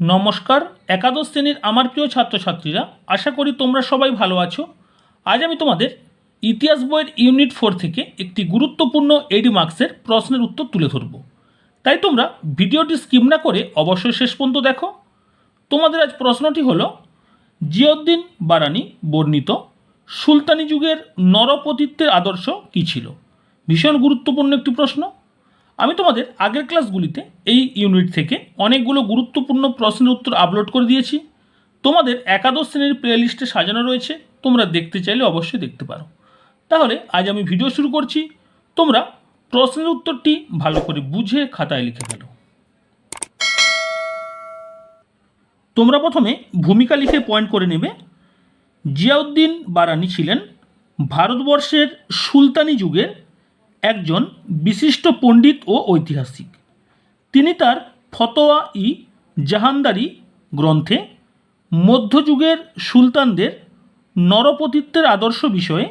নমস্কার, একাদশ শ্রেণির আমার প্রিয় ছাত্রছাত্রীরা, আশা করি তোমরা সবাই ভালো আছো। আজ আমি তোমাদের ইতিহাস বইয়ের ইউনিট ফোর থেকে একটি গুরুত্বপূর্ণ এইডি মার্কসের প্রশ্নের উত্তর তুলে ধরব। তাই তোমরা ভিডিওটি স্কিম না করে অবশ্যই শেষ পর্যন্ত দেখো। তোমাদের আজ প্রশ্নটি হলো জিয়াউদ্দিন বারানি বর্ণিত সুলতানি যুগের নরপতিত্বের আদর্শ কী ছিল? ভীষণ গুরুত্বপূর্ণ একটি প্রশ্ন। আমি তোমাদের আগের ক্লাসগুলিতে এই ইউনিট থেকে অনেকগুলো গুরুত্বপূর্ণ প্রশ্নের উত্তর আপলোড করে দিয়েছি। তোমাদের একাদশ শ্রেণির প্লেলিস্টে সাজানো রয়েছে। তোমরা দেখতে চাইলে অবশ্যই দেখতে পারো। তাহলে আজ আমি ভিডিও শুরু করছি। তোমরা প্রশ্নের উত্তরটি ভালো করে বুঝে খাতায় লিখে ফেলো। তোমরা প্রথমে ভূমিকা লিখে পয়েন্ট করে নেবে। জিয়াউদ্দিন বারানি ছিলেন ভারতবর্ষের সুলতানি যুগের একজন বিশিষ্ট পণ্ডিত ও ঐতিহাসিক। তিনি তার ফতোয়া ই জাহানদারি গ্রন্থে মধ্যযুগের সুলতানদের নরপতিত্বের আদর্শ বিষয়ে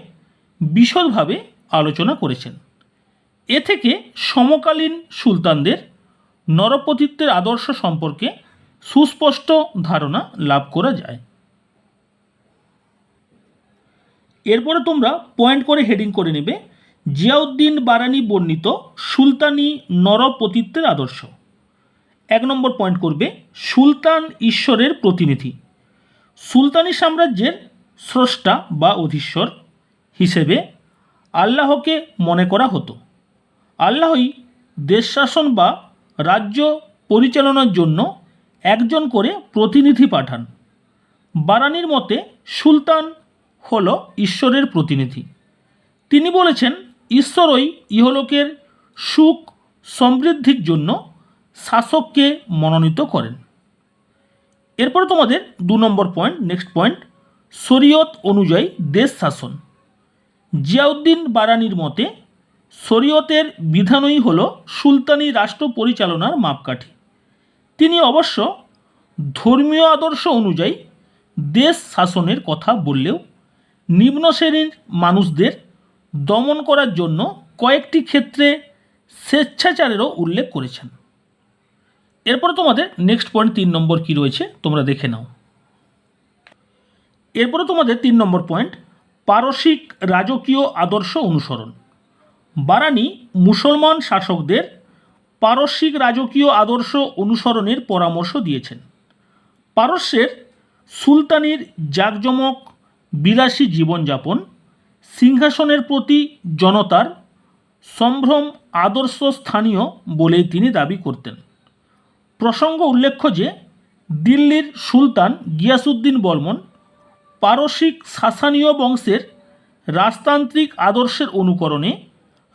বিশদভাবে আলোচনা করেছেন। এ থেকে সমকালীন সুলতানদের নরপতিত্বের আদর্শ সম্পর্কে সুস্পষ্ট ধারণা লাভ করা যায়। এরপরে তোমরা পয়েন্ট করে হেডিং করে নেবে জিয়াউদ্দিন বারানি বর্ণিত সুলতানি নরপতিত্বের আদর্শ। এক নম্বর পয়েন্ট করবে সুলতান ঈশ্বরের প্রতিনিধি। সুলতানি সাম্রাজ্যের স্রষ্টা বা অধীশ্বর হিসেবে আল্লাহকে মনে করা হতো। আল্লাহই দেশ শাসন বা রাজ্য পরিচালনার জন্য একজন করে প্রতিনিধি পাঠান। বারানির মতে সুলতান হল ঈশ্বরের প্রতিনিধি। তিনি বলেছেন ঈশ্বরই ইহলোকের সুখ সমৃদ্ধির জন্য শাসককে মনোনীত করেন। এরপরে তোমাদের দু নম্বর পয়েন্ট নেক্সট পয়েন্ট শরীয়ত অনুযায়ী দেশ শাসন। জিয়াউদ্দিন বারানির মতে, শরীয়তের বিধানই হল সুলতানি রাষ্ট্র পরিচালনার মাপকাঠি। তিনি অবশ্য ধর্মীয় আদর্শ অনুযায়ী দেশ শাসনের কথা বললেও নিম্ন শ্রেণির মানুষদের দমন করার জন্য কয়েকটি ক্ষেত্রে স্বেচ্ছাচারেরও উল্লেখ করেছেন। এরপর তোমাদের নেক্সট পয়েন্ট তিন নম্বর কি রয়েছে তোমরা দেখে নাও। এরপরে তোমাদের তিন নম্বর পয়েন্ট পারসিক রাজকীয় আদর্শ অনুসরণ। বারানি মুসলমান শাসকদের পারস্যিক রাজকীয় আদর্শ অনুসরণের পরামর্শ দিয়েছেন। পারস্যের সুলতানির জাঁকজমক, বিলাসী জীবনযাপন সিংহাসনের প্রতি জনতার সম্ভ্রম আদর্শ স্থানীয় বলেই তিনি দাবি করতেন। প্রসঙ্গ উল্লেখ্য যে, দিল্লির সুলতান গিয়াসুদ্দিন বর্মন পারসিক সাসানীয় বংশের রাজতান্ত্রিক আদর্শের অনুকরণে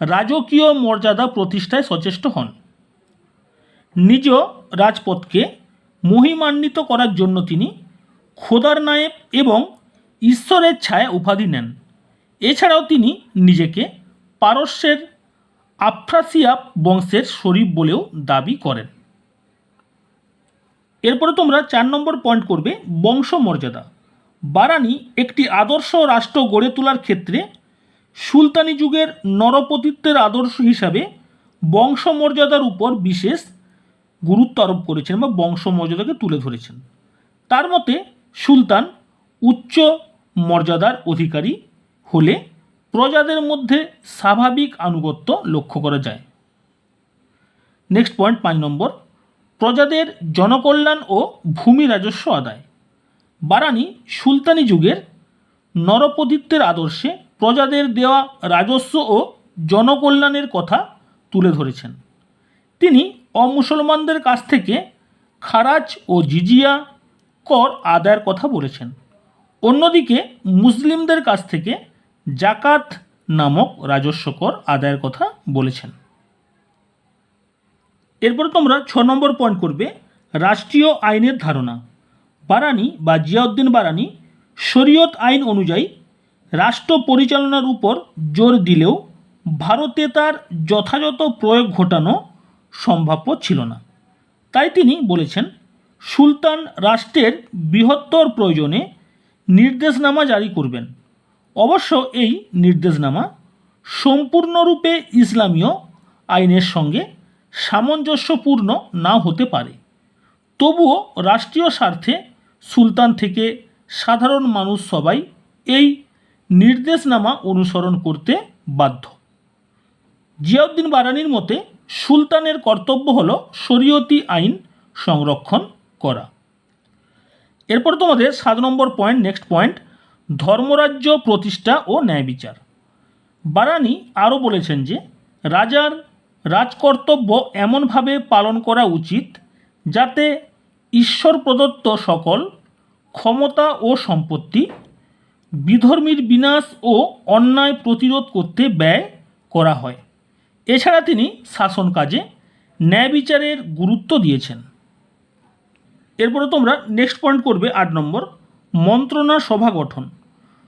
রাজকীয় মর্যাদা প্রতিষ্ঠায় সচেষ্ট হন। নিজ রাজপথকে মহিমান্বিত করার জন্য তিনি খোদার নায়েব এবং ঈশ্বরের ছায়া উপাধি নেন। এছাড়াও তিনি নিজেকে পারস্যের আফ্রাসিয়াপ বংশের শরীফ বলেও দাবি করেন। এরপরে তোমরা চার নম্বর পয়েন্ট করবে বংশমর্যাদা। বারানি একটি আদর্শ রাষ্ট্র গড়ে তোলার ক্ষেত্রে সুলতানি যুগের নরপতিত্বের আদর্শ হিসাবে বংশমর্যাদার উপর বিশেষ গুরুত্ব আরোপ করেছেন বা বংশমর্যাদাকে তুলে ধরেছেন। তার মতে সুলতান উচ্চ মর্যাদার অধিকারী হলে প্রজাদের মধ্যে স্বাভাবিক আনুগত্য লক্ষ্য করা যায়। নেক্সট পয়েন্ট পাঁচ নম্বর, প্রজাদের জনকল্যাণ ও ভূমি রাজস্ব আদায়। বারানি সুলতানি যুগের নরপতিত্বের আদর্শে প্রজাদের দেওয়া রাজস্ব ও জনকল্যাণের কথা তুলে ধরেছেন। তিনি অমুসলমানদের কাছ থেকে খারাজ ও জিজিয়া কর আদায়ের কথা বলেছেন। অন্যদিকে মুসলিমদের কাছ থেকে জাকাত নামক রাজস্ব কর আদায়ের কথা বলেছেন। এরপরে তোমরা ছ নম্বর পয়েন্ট করবে, রাষ্ট্রীয় আইনের ধারণা। বারানি বা জিয়াউদ্দিন বারানি শরীয়ত আইন অনুযায়ী রাষ্ট্র পরিচালনার উপর জোর দিলেও ভারতে তার যথাযথ প্রয়োগ ঘটানো সম্ভাব্য ছিল না। তাই তিনি বলেছেন, সুলতান রাষ্ট্রের বৃহত্তর প্রয়োজনে নির্দেশনামা জারি করবেন। অবশ্য এই নির্দেশনামা সম্পূর্ণরূপে ইসলামীয় আইনের সঙ্গে সামঞ্জস্যপূর্ণ নাও হতে পারে। তবুও রাষ্ট্রীয় স্বার্থে সুলতান থেকে সাধারণ মানুষ সবাই এই নির্দেশনামা অনুসরণ করতে বাধ্য। জিয়াউদ্দিন বারানির মতে, সুলতানের কর্তব্য হল শরীয়তি আইন সংরক্ষণ করা। এরপর তোমাদের সাত নম্বর পয়েন্ট নেক্সট পয়েন্ট ধর্মরাজ্য প্রতিষ্ঠা ও ন্যায় বিচার। বারানি আরও বলেছেন যে, রাজার রাজকর্তব্য এমনভাবে পালন করা উচিত যাতে ঈশ্বর প্রদত্ত সকল ক্ষমতা ও সম্পত্তি বিধর্মীর বিনাশ ও অন্যায় প্রতিরোধ করতে ব্যয় করা হয়। এছাড়া তিনি শাসন কাজে ন্যায় বিচারের গুরুত্ব দিয়েছেন। এরপরে তোমরা নেক্সট পয়েন্ট করবে আট নম্বর। মন্ত্রণা সভা গঠন।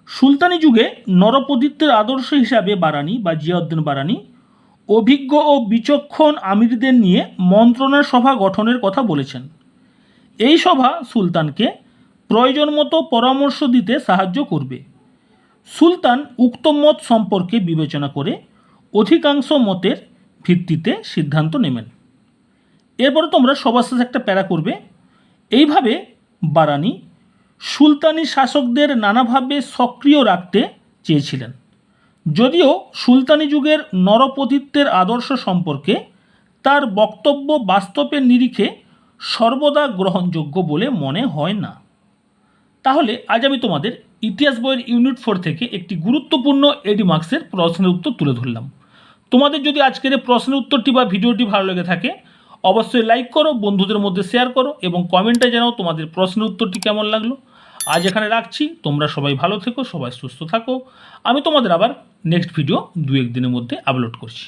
সুলতানি যুগে নরপতিত্বের আদর্শ হিসাবে বারানি বা জিয়াউদ্দিন বারানি অভিজ্ঞ ও বিচক্ষণ আমিরদের নিয়ে মন্ত্রণা সভা গঠনের কথা বলেছেন। এই সভা সুলতানকে প্রয়োজন মতো পরামর্শ দিতে সাহায্য করবে। সুলতান উক্ত মত সম্পর্কে বিবেচনা করে অধিকাংশ মতের ভিত্তিতে সিদ্ধান্ত নেবেন। এরপরে তোমরা সবার শেষে একটা প্যারা করবে। এইভাবে বারানি সুলতানি শাসকদের নানাভাবে সক্রিয় রাখতে চেয়েছিলেন। যদিও সুলতানি যুগের নরপতিত্বের আদর্শ সম্পর্কে তার বক্তব্য বাস্তবের নিরিখে সর্বদা গ্রহণযোগ্য বলে মনে হয় না। তাহলে আজ আমি তোমাদের ইতিহাস বইয়ের ইউনিট ফোর থেকে একটি গুরুত্বপূর্ণ এডি মার্কসের প্রশ্নের উত্তর তুলে ধরলাম। তোমাদের যদি আজকের প্রশ্নের উত্তরটি বা ভিডিওটি ভালো লেগে থাকে, অবশ্যই লাইক করো, বন্ধুদের মধ্যে শেয়ার করো এবং কমেন্টে জানাও তোমাদের প্রশ্নের উত্তরটি কেমন লাগল। আজ এখানে রাখছি। তোমরা সবাই ভালো থেকো, সবাই সুস্থ থাকো। আমি তোমাদের আবার নেক্সট ভিডিও দু এক দিনের মধ্যে আপলোড করছি।